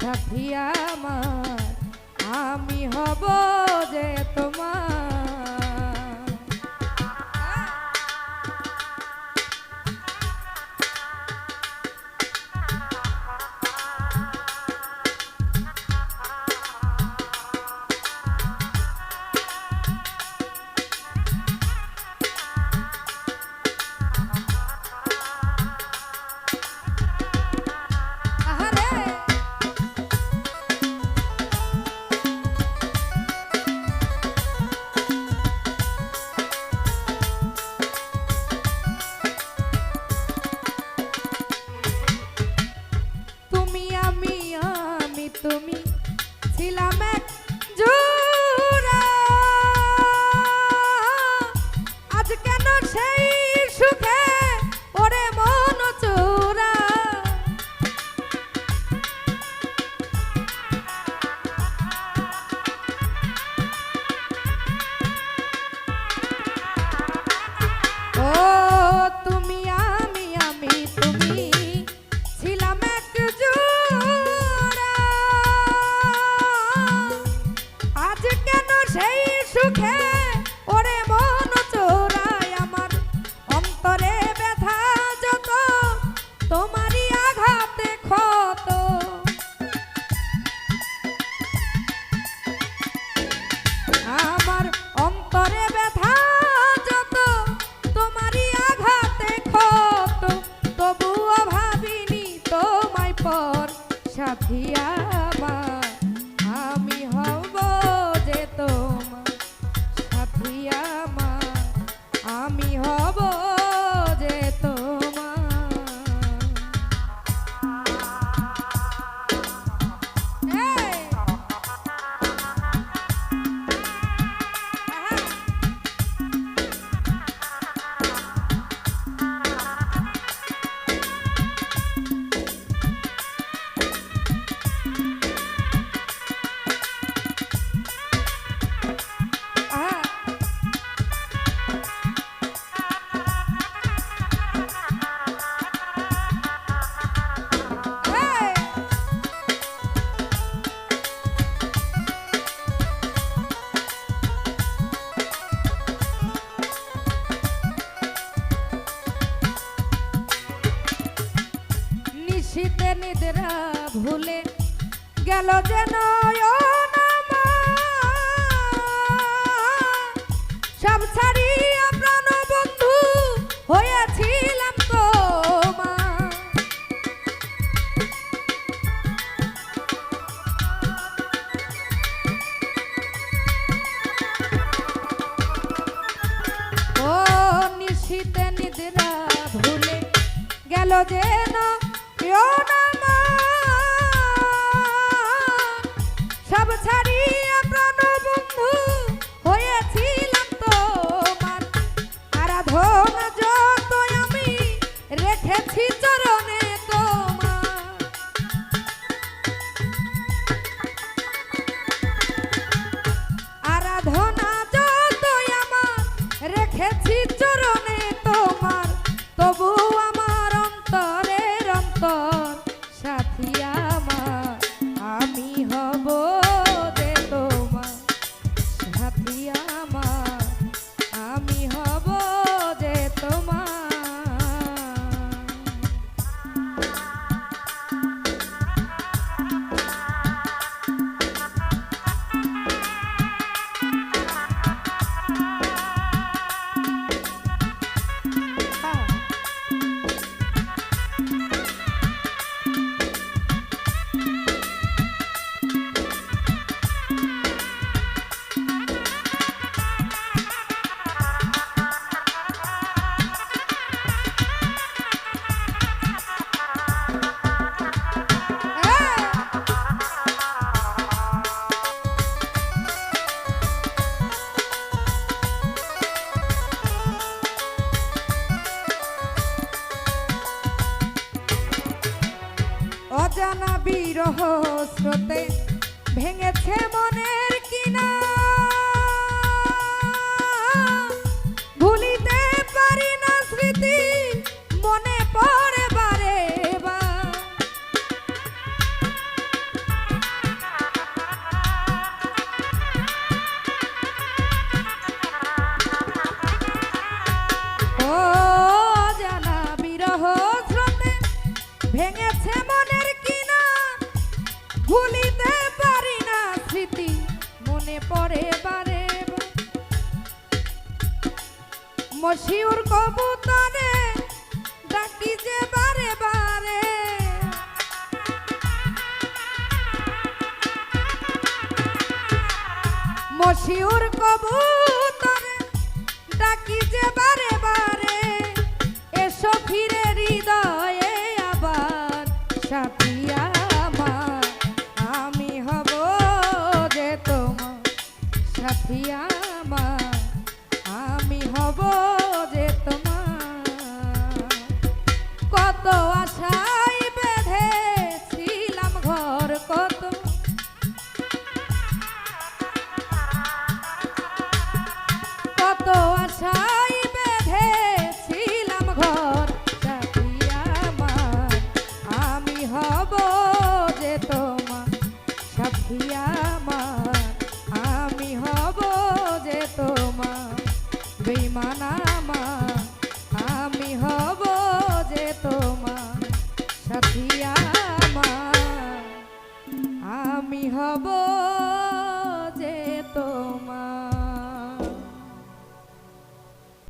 সাথী আমার আমি হব যে তোমার। শীতে নিদ্রা ভুলে গেল যেন সব ছাড়িয়া প্রাণ বন্ধু হয়েছিলাম তো ও নিশ্চিত নিদ্রা ভুলে গেল যেন Yeah. বিরহ ভেঙেছে মনের কিনা। ভুলিতে পারি না স্মৃতি, মনে পড়ে বারে ও জানা বিরহ স্রোতে ভেঙেছে ভুলিতে না মনে পড়ে। মশিউর কবুতরে ডাকি যে বারে বারে মশিউর কবুতরে সাথিয়া আমার, আমি হব যে তোমার। কত আশাই বেঁধেছিলাম ঘর, কত কত আশাই বেঁধেছিলাম ঘর সাথিয়া আমার, আমি হব